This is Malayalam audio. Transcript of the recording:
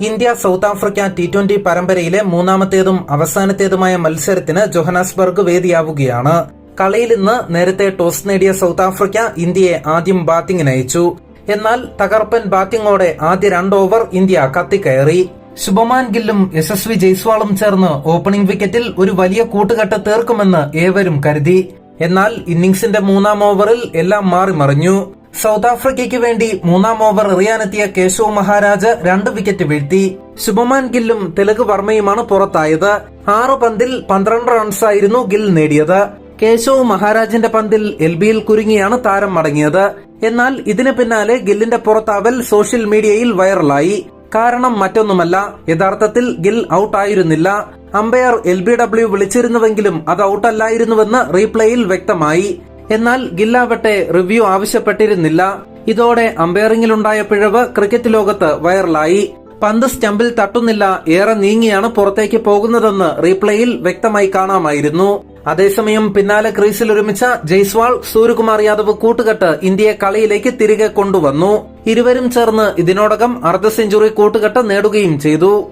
India South Africa T twenty പരമ്പരയിലെ മൂന്നാമത്തേതും അവസാനത്തേതുമായ മത്സരത്തിന് ജൊഹനാസ്ബർഗ് വേദിയാവുകയാണ്. കളിയിൽ ഇന്ന് നേരത്തെ ടോസ് നേടിയ സൗത്ത് ആഫ്രിക്ക ഇന്ത്യയെ ആദ്യം ബാറ്റിംഗിന് അയച്ചു. എന്നാൽ തകർപ്പൻ ബാറ്റിംഗോടെ ആദ്യ രണ്ട് ഓവർ ഇന്ത്യ കത്തിക്കയറി. ശുഭമാൻ ഗില്ലും യശസ്വി ജയ്സ്വാളും ചേർന്ന് ഓപ്പണിംഗ് വിക്കറ്റിൽ ഒരു വലിയ കൂട്ടുകെട്ട് തീർക്കുമെന്ന് ഏവരും കരുതി. എന്നാൽ ഇന്നിംഗ്സിന്റെ മൂന്നാം ഓവറിൽ എല്ലാം മാറിമറിഞ്ഞു. സൗത്ത് ആഫ്രിക്കയ്ക്ക് വേണ്ടി മൂന്നാം ഓവർ എറിയാനെത്തിയ കേശവ് മഹാരാജ് രണ്ട് വിക്കറ്റ് വീഴ്ത്തി. ശുഭമാൻ ഗില്ലും തെലുഗ് വർമ്മയുമാണ് പുറത്തായത്. ആറ് പന്തിൽ പന്ത്രണ്ട് റൺസായിരുന്നു ഗിൽ നേടിയത്. കേശവ് മഹാരാജിന്റെ പന്തിൽ എൽ ബിയിൽ കുരുങ്ങിയാണ് താരം മടങ്ങിയത്. എന്നാൽ ഇതിനു പിന്നാലെ ഗില്ലിന്റെ പുറത്താവൽ സോഷ്യൽ മീഡിയയിൽ വൈറലായി. കാരണം മറ്റൊന്നുമല്ല യഥാർത്ഥത്തിൽ ഗിൽ ഔട്ട് ആയിരുന്നില്ല അമ്പയർ എൽ ബി ഡബ്ല്യു വിളിച്ചിരുന്നുവെങ്കിലും അത് ഔട്ടല്ലായിരുന്നുവെന്ന് റീപ്ലേയിൽ വ്യക്തമായി. എന്നാൽ ഗില്ലാവട്ടെ റിവ്യൂ ആവശ്യപ്പെട്ടിരുന്നില്ല. ഇതോടെ അമ്പയറിംഗിലുണ്ടായ പിഴവ് ക്രിക്കറ്റ് ലോകത്ത് വൈറലായി. പന്ത് സ്റ്റമ്പിൽ തട്ടുന്നില്ല ഏറെ നീങ്ങിയാണ് പുറത്തേക്ക് പോകുന്നതെന്ന് റീപ്ലേയിൽ വ്യക്തമായി കാണാമായിരുന്നു. അതേസമയം പിന്നാലെ ക്രീസിൽ ഒരുമിച്ച ജയ്സ്വാൾ സൂര്യകുമാർ യാദവ് കൂട്ടുകെട്ട് ഇന്ത്യയെ കളിയിലേക്ക് തിരികെ കൊണ്ടുവന്നു. ഇരുവരും ചേർന്ന് ഇതിനോടകം അർദ്ധ സെഞ്ചുറി കൂട്ടുകെട്ട് നേടുകയും ചെയ്തു.